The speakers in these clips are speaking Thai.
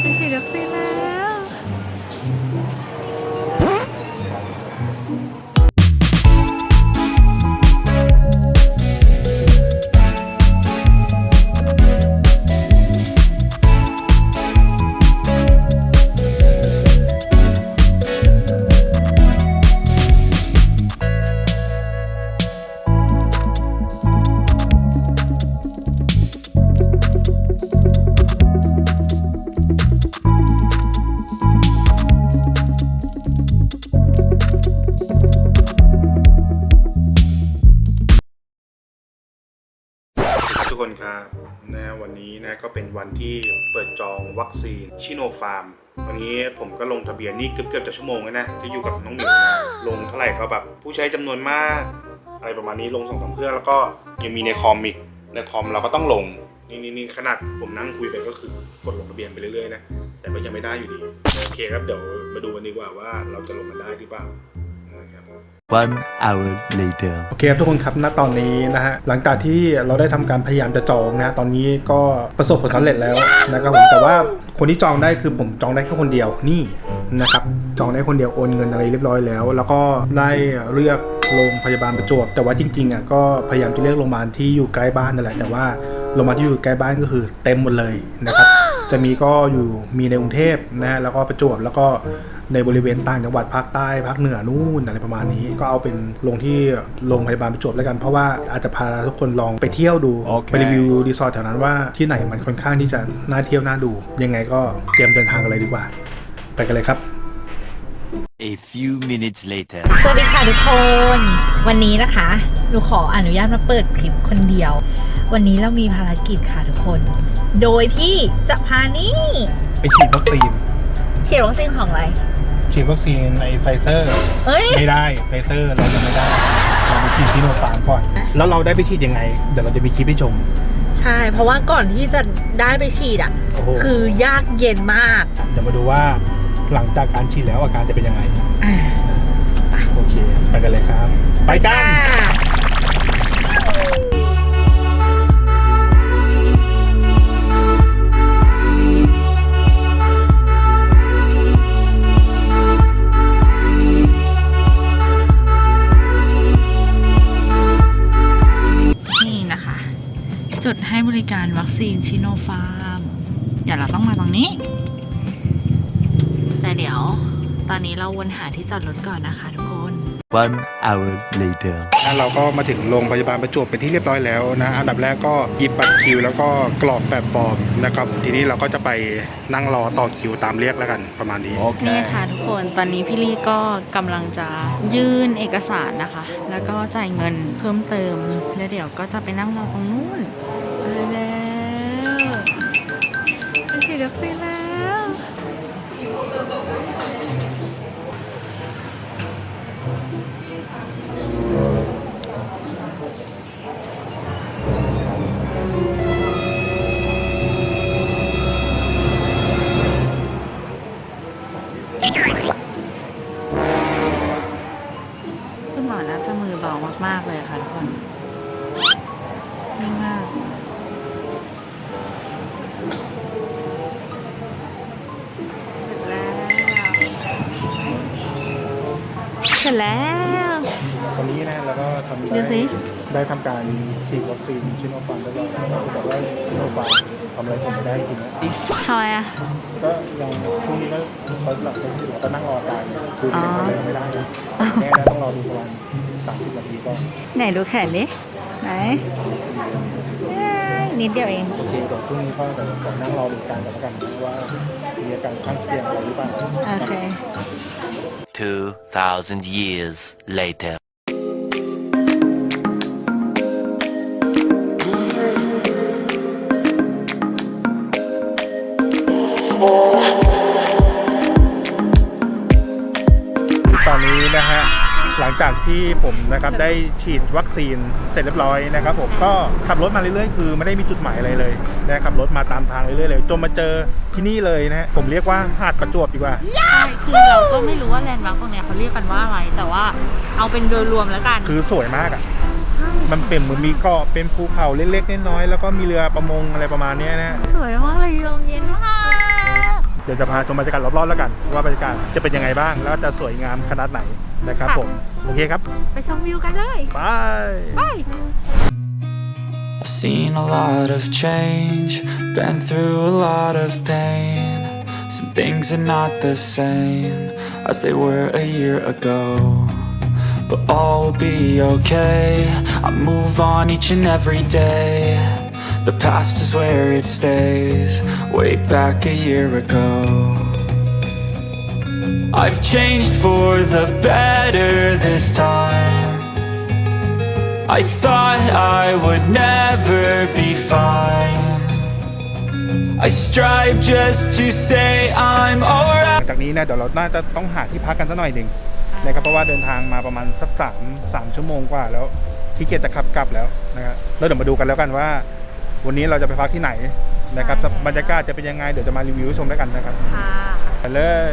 เปฉีดวัคซีนแล้ นครับนะวันนี้นะก็เป็นวันที่เปิดจองวัคซีนชิโนฟาร์มวันนี้ผมก็ลงทะเบียนนี่เกือบเกือบจะชั่วโมงแล้วนะที่อยู่กับน้องหมิวนะลงเท่าไหร่ก็แบบผู้ใช้จำนวนมากอะไรประมาณนี้ลงสองสามเครื่องแล้วก็ยังมีในคอมอีกในคอมเราก็ต้องลงนี่นี่นี่ขนาดผมนั่งคุยไปก็คือกดลงทะเบียนไปเรื่อยๆนะแต่ก็ยังไม่ได้อยู่ดีโอเคครับเดี๋ยวมาดูกันดีกว่าว่าเราจะลงกันได้หรือเปล่า One hour later. โอเคครับทุกคนครับณตอนนี้นะฮะ หลังจากที่เราได้ทำการพยายามจะจองนะฮะตอนนี้ก็ประสบผลสำเร็จแล้วนะครับผมแต่ว่าคนที่จองได้คือผมจองได้แค่คนเดียวนี่นะครับ จองได้คนเดียวโอนเงินอะไรเรียบร้อยแล้ว แล้วก็ได้เลือกโรงพยาบาลประจวบ แต่ว่าจริงๆอะก็พยายามจะเลือกโรงพยาบาลที่อยู่ใกล้บ้านนั่นแหละ แต่ว่าโรงพยาบาลที่อยู่ใกล้บ้านก็คือเต็มหมดเลยนะครับ จะมีก็อยู่มีในกรุงเทพนะฮะแล้วก็ประจวบแล้วก็ ในบริเวณต่างจังหวัดภาคใต้ภาคเหนือนู่นอะไรประมาณนี้ ก็เอาเป็นลงที่โรงพยาบาลประจวบแล้วกัน เพราะว่าอาจจะพาทุกคนลองไปเที่ยวดูโอเคไปรีวิวรีสอร์ทแถวนั้นว่าที่ไหนมันค่อนข้างที่จะน่าเที่ยวน่าดู ยังไงก็เตรียมเดินทางกันเลยดีกว่า ไปกันเลยครับ A few minutes later. สวัสดีค่ะทุกคน วันนี้นะคะหนูขออนุญาตมาเปิดคลิปคนเดียว วันนี้เรามีภารกิจค่ะทุกคน โดยที่จะพานี่ ไปฉีดวัคซีนฉีดวัคซีนของอะไร ฉีดวัคซีนในไฟเซอร์ เอ้ย ไม่ได้ไฟเซอร์เรายังไม่ได้เราไปฉีดที่โนฟาร์มก่อน แล้วเราได้ไปฉีดยังไง เดี๋ยวเราจะมีคลิปให้ชม ใช่ เพราะว่าก่อนที่จะได้ไปฉีดอะ โอ้โห คือยากเย็นมาก เดี๋ยวมาดูว่าหลังจากการฉีดแล้วอาการจะเป็นยังไงอ่าโอเค ไปกันเลยครับ ไปกัน ริการวัคซีนชิโนฟาร์มเดี๋ยวเราต้องมาตรงนี้ แต่เดี๋ยวตอนนี้เราวนหาที่จอดรถก่อนนะคะทุกคน One hour later. นะเราก็มาถึงโรงพยาบาลประจวบเป็นที่เรียบร้อยแล้วนะอันดับแรกก็หยิบบัตรคิว แล้วก็กรอกแบบฟอร์มนะครับ ทีนี้เราก็จะไปนั่งรอต่อคิวตามเรียกแล้วกันประมาณนี้ นี่ค่ะทุกคนตอนนี้พี่ลี่ก็กำลังจะยื่นเอกสารนะคะ แล้วก็จ่ายเงินเพิ่มเติมแล้วเดี๋ยวก็จะไปนั่งรอตรงนู้น ไปฉี เสร็จแล้วเสร็จแล้วตอนนี้นะเราก็ทำดูสิ ได้ทำการฉีดวัคซีนชิโนฟาร์มเรียบร้อยแล้วแต่ว่าชิโนฟาร์มทำอะไรผมไม่ได้จริงนะทำไมอะ ก็ยังช่วงนี้ก็เขาหลับไปที่หัวก็นั่งรออาการอยู่คือยังทำอะไรไม่ได้นะแน่นะต้องรอดูประมาณสามสิบนาทีก่อนไหนดูแขนดิไหนเอ้ยนิดเดียวเอง โอเคเดี๋ยวช่วงนี้ก็เดี๋ยวขอนั่งรอดูอาการกันแล้วกันนะว่ามีอาการข้างเคียงอะไรหรือเปล่าโอเค 2,000 years later. ต หลังจากที่ผมนะครับได้ฉีดวัคซีนเสร็จเรียบร้อยนะครับผมก็ขับรถมาเรื่อยๆ คือไม่ได้มีจุดหมายอะไรเลยนะขับรถมาตามทางเรื่อยๆเลยจนมาเจอที่นี่เลยนะฮะผมเรียกว่าหาดประจวบดีกว่าใช่คือเราก็ไม่รู้ว่าแลนด์มาร์คตรงเนี้ยเขาเรียกกันว่าอะไร แต่ว่าเอาเป็นโดยรวมแล้วกัน คือสวยมากอะมันเป็นเหมือนมีเกาะเป็นภูเขาเล็กๆน้อยๆแล้วก็มีเรือประมงอะไรประมาณเนี้ยนะสวยมากเลยลมเย็นมาก ดี๋ยวจะพาชมบรรยากาศรอบๆแล้วกัน ว่าบรรยากาศจะเป็นยังไงบ้าง แล้วจะสวยงามขนาดไหนนะครับค่ะผมโอเคครับไปชมวิวกันเลยไปไป I've seen a lot of change, been through a lot of pain. Some things are not the same as they were a year ago. But all will be okay. I move on each and every day. The past is where it stays, way back a year ago. I've changed for the better this time. I thought I would never be fine. I strive just to say I'm alright. จากนี้นะเดี๋ยวเราน่าจะต้องหาที่พักกันสักหน่อยหนึ่งนะครับเพราะว่าเดินทางมาประมาณสักสามสามชั่วโมงกว่าแล้วขี้เกียจจะขับกลับแล้วนะครับแล้วเดี๋ยวมาดูกันแล้วกันว่า วันนี้เราจะไปพักที่ไหนนะครับใช่บรรยากาศจะเป็นยังไงเดี๋ยวจะมารีวิวให้ชมด้วยกันนะครับค่ะไปเลย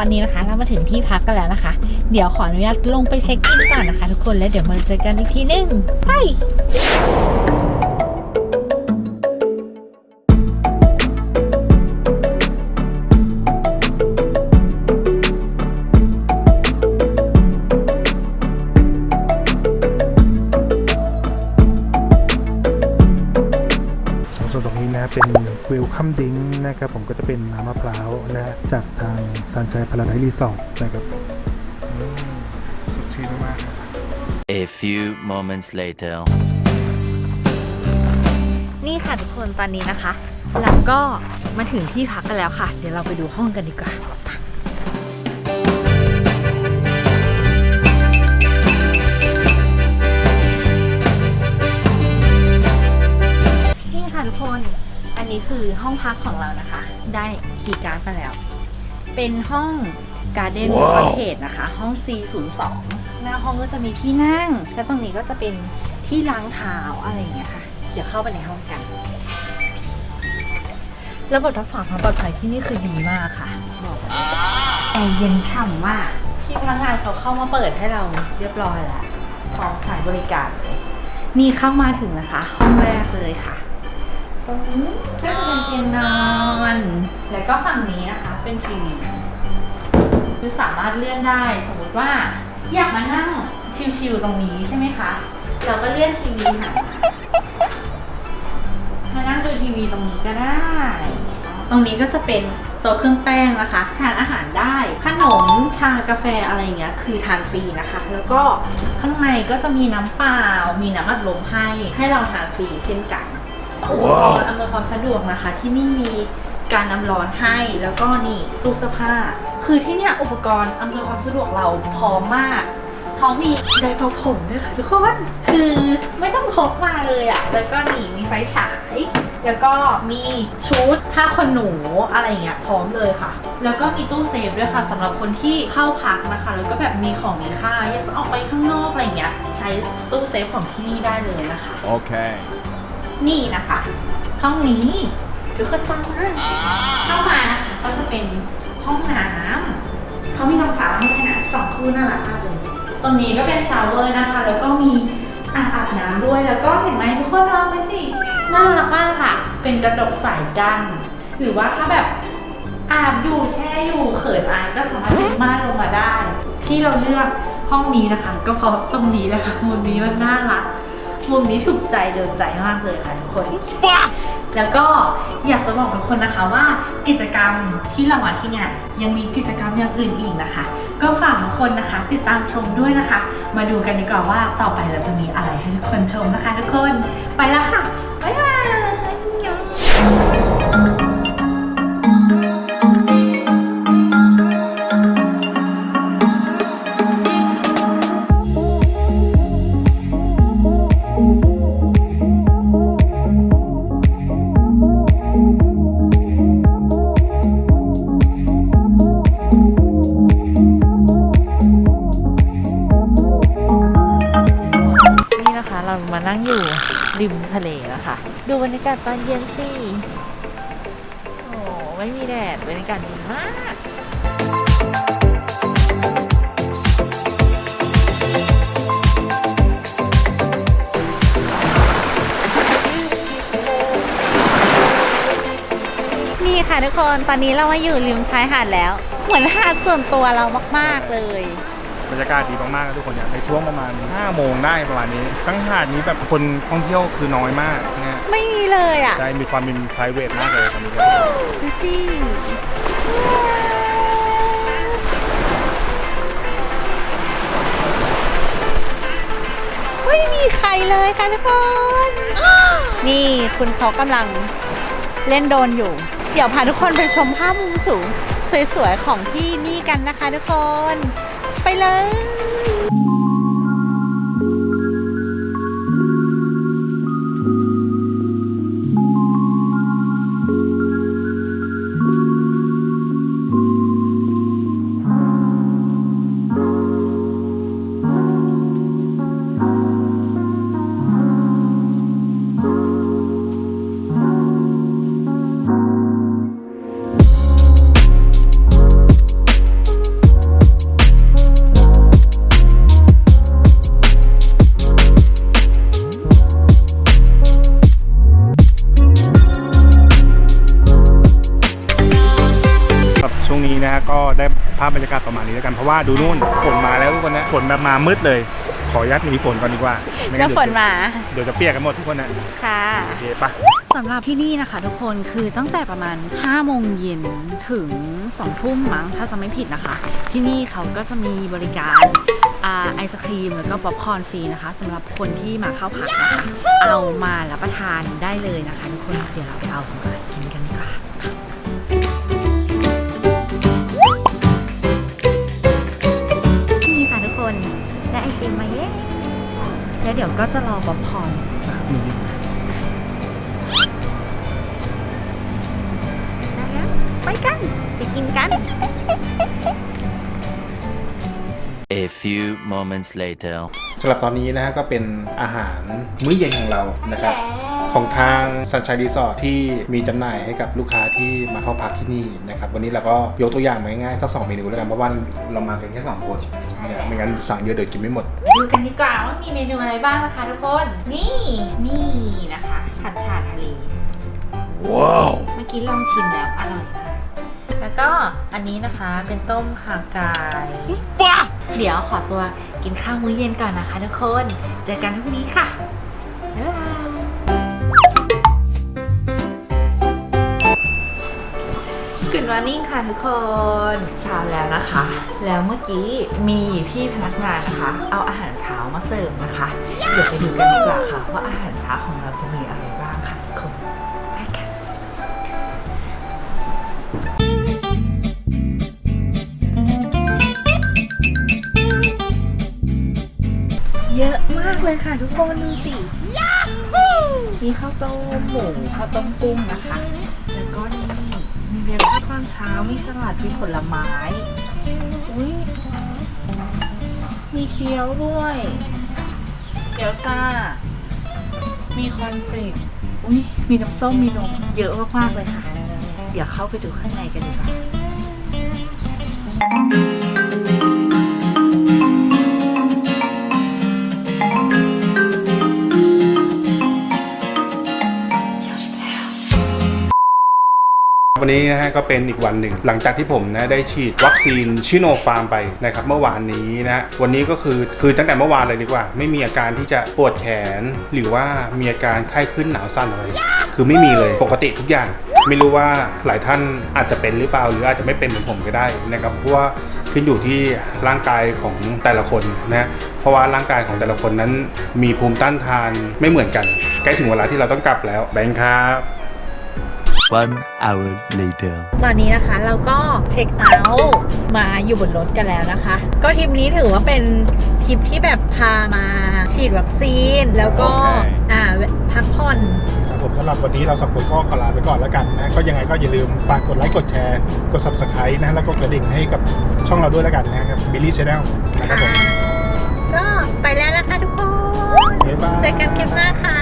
อนนี้นะคะ เรามาถึงที่พักกันแล้วนะคะ เดี๋ยวขออนุญาตลงไปเช็คอินก่อนนะคะ ทุกคนแล้วเดี๋ยวมาเจอกันอีกทีหนึงไปสองส่วนตรงนี้นะเป็นเวคัมดิงนะครับผมก็จะเป็นน้ำมะพร้าวนะจากทาง ซันชัยพาราไดรีสอร์ทนะครับอืมสดชื่นมากๆ A few moments later. นี่ค่ะทุกคนตอนนี้นะคะ เราก็มาถึงที่พักกันแล้วค่ะ เดี๋ยวเราไปดูห้องกันดีกว่านี่ค่ะทุกคน อันนี้คือห้องพักของเรานะคะ ได้คีย์การ์ดมาแล้ว เป็นห้องการ์เด้นคอนเทนะคะ ห้อง C02 หน้าห้องก็จะมีที่นั่ง แล้วตรงนี้ก็จะเป็นที่ล้างเท้าอะไรอย่างเงี้ยค่ะ เดี๋ยวเข้าไปในห้องกัน ระบบรักษาความปลอดภัยที่นี่คือดีมากค่ะบอกเลยแอร์เย็นฉ่ำมากพี่พนักงานเขาเข้ามาเปิดให้เราเรียบร้อยแล้วพร้อมสายบริการเลยนี่เข้ามาถึงนะคะ ห้องแรกเลยค่ะ ตรงนี้ก็จะเป็นเตียงนอน แล้วก็ฝั่งนี้นะคะเป็นทีวีคือสามารถเลื่อนได้สมมติว่า อยากมานั่งชิลๆตรงนี้ใช่ไหมคะ เราก็เลื่อนทีวีหันมานั่งดูทีวีตรงนี้ก็ได้ ตรงนี้ก็จะเป็นโต๊ะเครื่องแป้งนะคะ ทานอาหารได้ ขนม ชากาแฟอะไรอย่างเงี้ย คือทานฟรีนะคะ แล้วก็ข้างในก็จะมีน้ำเปล่า มีน้ำอัดลมให้ ให้เราทานฟรีเช่นกัน อุปกรณ์อำนวยความสะดวกนะคะ ที่นี่มีการน้ำร้อนให้แล้วก็นี่ตู้เสื้อผ้า คือที่เนี่ยอุปกรณ์อำนวยความสะดวกเราพร้อมมากเขามีไดร์เป่าผมด้วยค่ะทุกคน คือไม่ต้องพกมาเลยอะ่ะ แล้วก็นี่มีไฟฉาย แล้วก็มีชุดผ้าขนหนูอะไรเงี้ยพร้อมเลยค่ะ แล้วก็มีตู้เซฟด้วยค่ะสำหรับคนที่เข้าพักนะคะ แล้วก็แบบมีของมีค่าอยากจะออกไปข้างนอกอะไรเงี้ย ใช้ตู้เซฟของที่นี่ได้เลยนะคะ Okay. นี่นะคะ ห้องนี้ทุกคนฟังนะเข้ามานะคะก็จะเป็นห้องน้ำเขามีรองเท้าให้ด้วยนะสองคู่น่ารักมากเลยตรงนี้ก็เป็นชาวเวอร์นะคะ แล้วก็มีอ่างอาบน้ำด้วยแล้วก็เห็นไหมทุกคนลองไปสิน่ารักมากค่ะ เป็นกระจกใสกั้นหรือว่าถ้าแบบอาบอยู่แช่อยู่เขินอายก็สามารถดึงม่านลงมาได้ ที่เราเลือกห้องนี้นะคะ ก็เพราะตรงนี้นะคะมุมนี้มันน่ารัก มุมนี้ถูกใจโดนใจมากเลยค่ะทุกคน แล้วก็อยากจะบอกทุกคนนะคะว่ากิจกรรมที่เรามาที่เนี่ยยังมีกิจกรรมอย่างอื่นอีกนะคะ ก็ฝากทุกคนนะคะ ติดตามชมด้วยนะคะ มาดูกันดีกว่าว่าต่อไปเราจะมีอะไรให้ทุกคนชมนะคะ ทุกคนไปแล้วค่ะ เรามานั่งอยู่ริมทะเลแล้วค่ะ ดูบรรยากาศตอนเย็นสิโอ้ไม่มีแดดบรรยากาศดีมากนี่ค่ะทุกคน ตอนนี้เรามาอยู่ริมชายหาดแล้ว เหมือนหาดส่วนตัวเรามาก ๆ เลย บรรยากาศดีมากๆนะทุกคนเนี่ยในช่วงประมาณ5โมงได้ประมาณนี้ ทั้งหาดนี้แบบคนท่องเที่ยวคือน้อยมากนะฮะไม่มีเลยอะได้มีความเป็น p r i v a t มากเลยตอนนี้ครับดูสิไม่มีใครเลยค่ะทุกคน นี่คุณเขากำลังเล่นโดรนอยู่ เดี๋ยวพาทุกคนไปชมภาพมุมสูง สวยๆ ของที่นี่กันนะคะทุกคน ไปเลย วกันเพราะว่าดูนู่นฝนมาแล้วทุกคนนะฝนแบบมามืดเลย ขออนุญาตหนีฝนก่อนดีกว่าไม่แล้งั้วนฝนมาเดี๋ยวจะเปียกกันหมดทุกคนนะค่ะ โอเคปะสำหรับที่นี่นะคะทุกคนคือตั้งแต่ประมาณ5โมงเย็นถึง2ทุ่มมั้งถ้าจะไม่ผิดนะคะ ที่นี่เขาก็จะมีบริการอ่าไอศครีมแล้วก็ป๊อปคอร์นฟรีนะคะสำหรับคนที่มาเข้าพักนะคะเอามารับประทานได้เลยนะคะทุกคนเดี๋ยวเราไปเอาของมา แล้วเดี๋ยวก็จะรอป๊อปคอร์นได้แล้วไปกัน ไปกินกัน A few moments later. สำหรับตอนนี้นะฮะก็เป็นอาหารมื้อเย็นของเรานะครับ ของทาง Sunshine Resort ที่มีจำหน่ายให้กับลูกค้าที่มาเข้าพักที่นี่นะครับวันนี้เราก็ยกตัวอย่างมาง่ายๆสักสองเมนูแล้วกันเพราะว่าเรามากันแค่สองคนเนี่ยไม่งั้นสั่งเยอะเดี๋ยวกินไม่หมด ดูกันดีกว่าว่ามีเมนูอะไรบ้างนะคะทุกคน นี่นี่นะคะผัดฉาทะเลว้าวเมื่อกี้ลองชิมแล้วอร่อยมากแล้วก็อันนี้นะคะเป็นต้มข่าไก่เดี๋ยวขอตัวกินข้าวมื้อเย็นก่อนนะคะทุกคน เจอกันพรุ่งนี้ค่ะ ก o ด morning ค่ะทุกคนเช้าแล้วนะคะ แล้วเมื่อกี้มีพี่พนักงานนะคะ เอาอาหารเช้ามาเสิร์ฟนะคะ เดี๋ยวไปดูกันดีกว่าค่ะ ว่าอาหารเช้าของเราจะมีอะไรบ้างค่ะทุกคนไปกันเยอะมากเลยค่ะทุกคนดูสิมีข้าวต้มหมูข้าวต้มกุ้งนะคะ ตอนเช้ามีสลัดมีผลไม้อุ้ยมีเคี้ยวด้วย เกี๊ยวซ่า มีคอนเฟลกอุ้ยมีน้ำส้มมีนมเยอะมากๆเลยค่ะ เดี๋ยวเข้าไปดูข้างในกันดีกว่า วันนี้นะฮะก็เป็นอีกวันหนึ่ง หลังจากที่ผมนะได้ฉีดวัคซีนชิโนฟาร์มไปนะครับเมื่อวานนี้นะวันนี้ก็คือคือตั้งแต่เมื่อวานเลยดีกว่า ไม่มีอาการที่จะปวดแขน หรือว่ามีอาการไข้ขึ้นหนาวสั่นอะไรคือไม่มีเลยปกติทุกอย่าง ไม่รู้ว่าหลายท่านอาจจะเป็นหรือเปล่า หรืออาจจะไม่เป็นเหมือนผมก็ได้นะครับเพราะว่าขึ้นอยู่ที่ร่างกายของแต่ละคนนะเพราะว่าร่างกายของแต่ละคนนั้นมีภูมิต้านทานไม่เหมือนกัน ใกล้ถึงเวลาที่เราต้องกลับแล้วแบงค์ครับ One hour later. ตอนนี้นะคะเราก็เช็คเอาท์มาอยู่บนรถกันแล้วนะคะ ก็ทริปนี้ถือว่าเป็นทริปที่แบบพามาฉีดวัคซีน แล้วก็โอเค อ่าพักผ่อน ครับผมสำหรับวันนี้เราสองคนก็ขอลาไปก่อนแล้วกันนะ ก็ยังไงก็อย่าลืมฝากกดไลค์ กดแชร์ กด subscribe นะ แล้วก็กระดิ่งให้กับช่องเราด้วยแล้วกันนะครับ Billy Channel นะครับผม ก็ไปแล้วนะคะทุกคน บ๊ายบาย เจอกันคลิปหน้าค่ะ